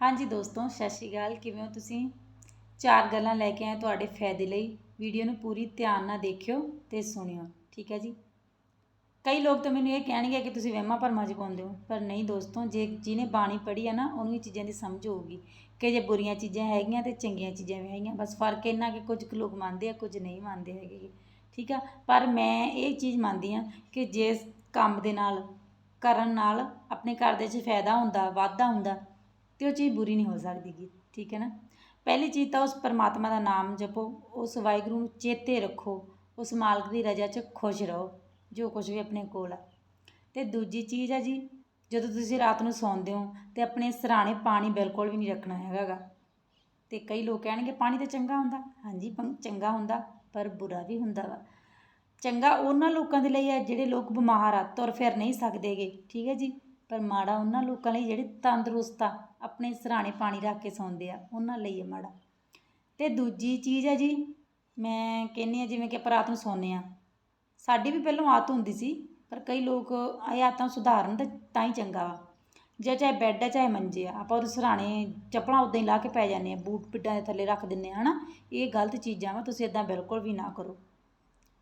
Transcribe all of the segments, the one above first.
ਹਾਂਜੀ ਦੋਸਤੋ, ਸਤਿ ਸ਼੍ਰੀ ਅਕਾਲ। ਕਿਵੇਂ ਹੋ ਤੁਸੀਂ? ਚਾਰ ਗੱਲਾਂ ਲੈ ਕੇ ਆਏ ਤੁਹਾਡੇ ਫਾਇਦੇ ਲਈ। ਵੀਡੀਓ ਨੂੰ ਪੂਰੀ ਧਿਆਨ ਨਾਲ ਦੇਖਿਓ ਤੇ ਸੁਣਿਓ, ਠੀਕ ਹੈ ਜੀ? ਕਈ ਲੋਕ ਤਾਂ ਮੈਨੂੰ ਇਹ ਕਹਿਣਗੇ ਕਿ ਤੁਸੀਂ ਵਹਿਮਾਂ ਭਰਮਾਂ 'ਚ ਪਾਉਂਦੇ ਹੋ। ਪਰ ਨਹੀਂ ਦੋਸਤੋ, ਜੇ ਜਿਹਨੇ ਬਾਣੀ ਪੜ੍ਹੀ ਹੈ ਨਾ, ਉਹਨੂੰ ਇਹ ਚੀਜ਼ਾਂ ਦੀ ਸਮਝ ਹੋਊਗੀ ਕਿ ਜੇ ਬੁਰੀਆਂ ਚੀਜ਼ਾਂ ਹੈਗੀਆਂ ਤੇ ਚੰਗੀਆਂ ਚੀਜ਼ਾਂ ਵੀ ਹੈਗੀਆਂ। ਬਸ ਫ਼ਰਕ ਇੰਨਾ ਕਿ ਕੁਝ ਕੁ ਲੋਕ ਮੰਨਦੇ ਆ, ਕੁਝ ਨਹੀਂ ਮੰਨਦੇ ਹੈਗੇ ਠੀਕ ਆ? ਪਰ ਮੈਂ ਇਹ ਚੀਜ਼ ਮੰਨਦੀ ਆ ਕਿ ਜਿਸ ਕੰਮ ਦੇ ਨਾਲ, ਕਰਨ ਨਾਲ ਆਪਣੇ ਘਰ ਦੇ 'ਚ ਫਾਇਦਾ ਹੁੰਦਾ, ਵਾਧਾ ਹੁੰਦਾ ਤੇ ਉਹ ਚੀਜ਼ ਬੁਰੀ ਨਹੀਂ ਹੋ ਸਕਦੀ ਗੀ ਠੀਕ ਹੈ ਨਾ? ਪਹਿਲੀ ਚੀਜ਼ ਤਾਂ ਉਸ ਪਰਮਾਤਮਾ ਦਾ ਨਾਮ ਜਪੋ, ਉਸ ਵਾਹਿਗੁਰੂ ਨੂੰ ਚੇਤੇ ਰੱਖੋ, ਉਸ ਮਾਲਕ ਦੀ ਰਜ਼ਾ 'ਚ ਖੁਸ਼ ਰਹੋ, ਜੋ ਕੁਝ ਵੀ ਆਪਣੇ ਕੋਲ ਆ। ਤੇ ਦੂਜੀ ਚੀਜ਼ ਆ ਜੀ, ਜਦੋਂ ਤੁਸੀਂ ਰਾਤ ਨੂੰ ਸੌਂਦੇ ਹੋ ਤੇ ਆਪਣੇ ਸਰਾਣੇ ਪਾਣੀ ਬਿਲਕੁਲ ਵੀ ਨਹੀਂ ਰੱਖਣਾ ਹੈਗਾ ਗਾ। ਤੇ ਕਈ ਲੋਕ ਕਹਿਣਗੇ, ਪਾਣੀ ਤਾਂ ਚੰਗਾ ਹੁੰਦਾ। ਹਾਂਜੀ, ਪੰ- ਚੰਗਾ ਹੁੰਦਾ, ਪਰ ਬੁਰਾ ਵੀ ਹੁੰਦਾ ਵਾ। ਚੰਗਾ ਉਹਨਾਂ ਲੋਕਾਂ ਦੇ ਲਈ ਹੈ ਜਿਹੜੇ ਲੋਕ ਬਿਮਾਰ ਆ, ਤੁਰ ਫਿਰ ਨਹੀਂ ਸਕਦੇਗੇ, ਠੀਕ ਹੈ ਜੀ? ਪਰ ਮਾੜਾ ਉਹਨਾਂ ਲੋਕਾਂ ਲਈ ਜਿਹੜੇ ਤੰਦਰੁਸਤ ਆ, ਆਪਣੇ ਸਰਾਣੇ ਪਾਣੀ ਰੱਖ ਕੇ ਸੌਂਦੇ ਆ, ਉਹਨਾਂ ਲਈ ਆ ਮਾੜਾ। ਤੇ ਦੂਜੀ ਚੀਜ਼ ਹੈ ਜੀ, ਮੈਂ ਕਹਿੰਦੀ ਆ ਜਿਵੇਂ ਕਿ ਆਪਾਂ ਰਾਤ ਨੂੰ ਸੌਂਦੇ ਆ ਸਾਡੀ ਵੀ ਪਹਿਲਾਂ ਆਦਤ ਹੁੰਦੀ ਸੀ, ਪਰ ਕਈ ਲੋਕ ਇਹ ਆਦਤਾਂ ਸੁਧਾਰਨ ਤਾਂ ਤਾਂ ਹੀ ਚੰਗਾ ਵਾ। ਜੇ ਚਾਹੇ ਬੈੱਡ ਆ, ਚਾਹੇ ਮੰਜੇ ਆ, ਆਪਾਂ ਉਹਦੇ ਸਰਾਣੇ ਚੱਪਲਾਂ ਉਦਾਂ ਹੀ ਲਾ ਕੇ ਪੈ ਜਾਂਦੇ ਆ ਬੂਟ ਪਿੱਟਾਂ ਦੇ ਥੱਲੇ ਰੱਖ ਦਿੰਦੇ ਆ ਹਨਾ? ਇਹ ਗਲਤ ਚੀਜ਼ਾਂ ਵਾ, ਤੁਸੀਂ ਇਦਾਂ ਬਿਲਕੁਲ ਵੀ ਨਾ ਕਰੋ।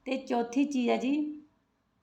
ਤੇ ਚੌਥੀ ਚੀਜ਼ ਆ ਜੀ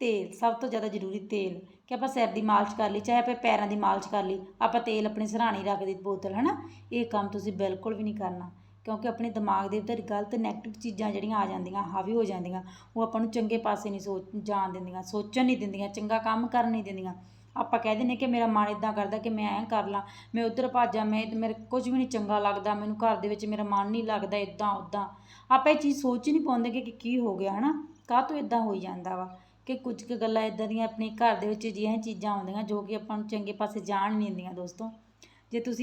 ਤੇਲ, ਸਭ ਤੋਂ ਜ਼ਿਆਦਾ ਜ਼ਰੂਰੀ ਤੇਲ ਕਿ ਆਪਾਂ ਸਿਰ ਦੀ ਮਾਲਿਸ਼ ਕਰ ਲਈ, ਚਾਹੇ ਆਪਾਂ ਪੈਰਾਂ ਦੀ ਮਾਲਿਸ਼ ਕਰ ਲਈ, ਆਪਾਂ ਤੇਲ ਆਪਣੇ ਸਰਾਣੇ ਰੱਖ ਦੀ ਬੋਤਲ ਹੈ ਨਾ ਇਹ ਕੰਮ ਤੁਸੀਂ ਬਿਲਕੁਲ ਵੀ ਨਹੀਂ ਕਰਨਾ ਕਿਉਂਕਿ ਆਪਣੇ ਦਿਮਾਗ ਦੇ ਉੱਤੇ ਗਲਤ ਨੈਗੇਟਿਵ ਚੀਜ਼ਾਂ ਜਿਹੜੀਆਂ ਆ ਜਾਂਦੀਆਂ, ਹਾਵੀ ਹੋ ਜਾਂਦੀਆਂ, ਉਹ ਆਪਾਂ ਨੂੰ ਚੰਗੇ ਪਾਸੇ ਨਹੀਂ ਸੋਚ, ਜਾਣ ਦਿੰਦੀਆਂ, ਸੋਚਣ ਨਹੀਂ ਦਿੰਦੀਆਂ, ਚੰਗਾ ਕੰਮ ਕਰਨ ਨਹੀਂ ਦਿੰਦੀਆਂ। ਆਪਾਂ ਕਹਿ ਦਿੰਦੇ ਕਿ ਮੇਰਾ ਮਨ ਇਦਾਂ ਕਰਦਾ ਕਿ ਮੈਂ ਐਂ ਕਰ ਲਾਂ, ਮੈਂ ਉੱਧਰ ਭਾਜਾਂ, ਮੈਂ ਮੇਰੇ ਕੁਝ ਵੀ ਨਹੀਂ ਚੰਗਾ ਲੱਗਦਾ, ਮੈਨੂੰ ਘਰ ਦੇ ਵਿੱਚ ਮੇਰਾ ਮਨ ਨਹੀਂ ਲੱਗਦਾ ਇਦਾਂ ਉਦਾਂ ਆਪਾਂ ਇਹ ਚੀਜ਼ ਸੋਚ ਹੀ ਨਹੀਂ ਪਾਉਂਦੇ ਕਿ ਕੀ ਹੋ ਗਿਆ, ਹਨਾ? ਕਾਹ ਤੋਂ ਇਦਾਂ ਹੋਈ ਜਾਂਦਾ ਵਾ? ਕਿ ਕੁਝ ਕੁ ਗੱਲਾਂ ਇਦਾਂ ਦੀਆਂ ਆਪਣੇ ਘਰ ਦੇ ਵਿੱਚ ਅਜਿਹੀਆਂ ਚੀਜ਼ਾਂ ਆਉਂਦੀਆਂ ਜੋ ਕਿ ਆਪਾਂ ਨੂੰ ਚੰਗੇ ਪਾਸੇ ਜਾਣ ਨਹੀਂ ਦਿੰਦੀਆਂ ਦੋਸਤੋ। ਜੇ ਤੁਸੀਂ